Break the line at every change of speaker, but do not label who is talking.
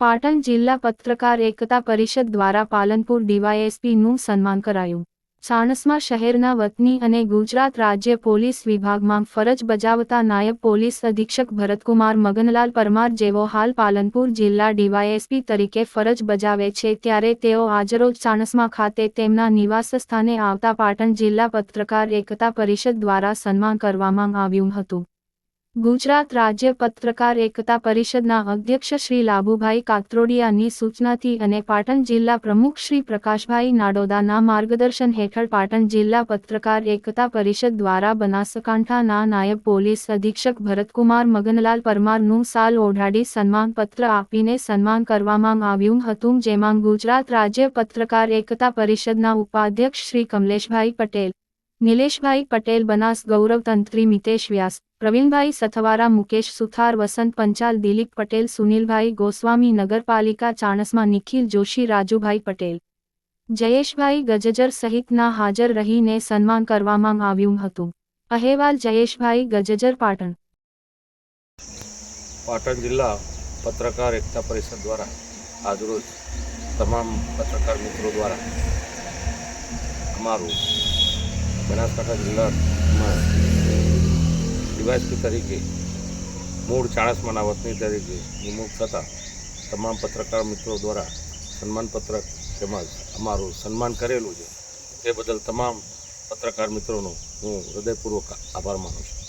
પાટણ જિલ્લા પત્રકાર એકતા પરિષદ દ્વારા પાલનપુર ડીવાયએસપીનું સન્માન કરાયું. સાણસમાં શહેરના વતની અને ગુજરાત રાજ્ય પોલીસ વિભાગમાં ફરજ બજાવતા નાયબ પોલીસ અધિક્ષક ભરતકુમાર મગનલાલ પરમાર જેઓ હાલ પાલનપુર જિલ્લા ડીવાયએસપી તરીકે ફરજ બજાવે છે ત્યારે તેઓ આજરોજ સાણસમાં ખાતે તેમના નિવાસ સ્થાને આવતા પાટણ જિલ્લા પત્રકાર એકતા પરિષદ દ્વારા સન્માન કરવામાં આવ્યું હતું. ગુજરાત રાજ્ય પત્રકાર એકતા પરિષદના અધ્યક્ષ શ્રી લાભુભાઈ કાત્રોડિયાની સૂચનાથી અને પાટણ જિલ્લા પ્રમુખ શ્રી પ્રકાશભાઈ નાડોદાના માર્ગદર્શન હેઠળ પાટણ જિલ્લા પત્રકાર એકતા પરિષદ દ્વારા બનાસકાંઠાના નાયબ પોલીસ અધિક્ષક ભરતકુમાર મગનલાલ પરમારનું સાલ ઓઢાડી સન્માનપત્ર આપીને સન્માન કરવામાં આવ્યું હતું, જેમાં ગુજરાત રાજ્ય પત્રકાર એકતા પરિષદના ઉપાધ્યક્ષ શ્રી કમલેશભાઈ પટેલ, નિલેશભાઈ પટેલ, બનાસ ગૌરવ તંત્રી મિતેશ વ્યાસ પ્રવીણભાઈ સથવારા, મુકેશ સુથાર, વસંત પંચાલ, દિલીપ પટેલ, સુનિલભાઈ ગોસ્વામી, નગરપાલિકા ચાણસમાં નિખિલ જોશી, રાજુભાઈ પટેલ. જયેશભાઈ ગજજર સહિતના હાજર રહીને સન્માન કરવામાં આવ્યું હતું. અહેવાલ જયેશભાઈ ગજજર, પાટણ.
પાટણ જિલ્લા પત્રકાર એકતા પરિષદ દ્વારા આજરોજ તમામ પત્રકાર મિત્રો દ્વારા અમારું બનાસકાંઠા જિલ્લામાં ડીવાયસપી તરીકે, મૂળ ચાણસમાના વતની તરીકે નિમણૂક થતાં તમામ પત્રકાર મિત્રો દ્વારા સન્માનપત્રક તેમજ અમારું સન્માન કરેલું છે. તે બદલ તમામ પત્રકાર મિત્રોનો હું હૃદયપૂર્વક આભાર માનું છું.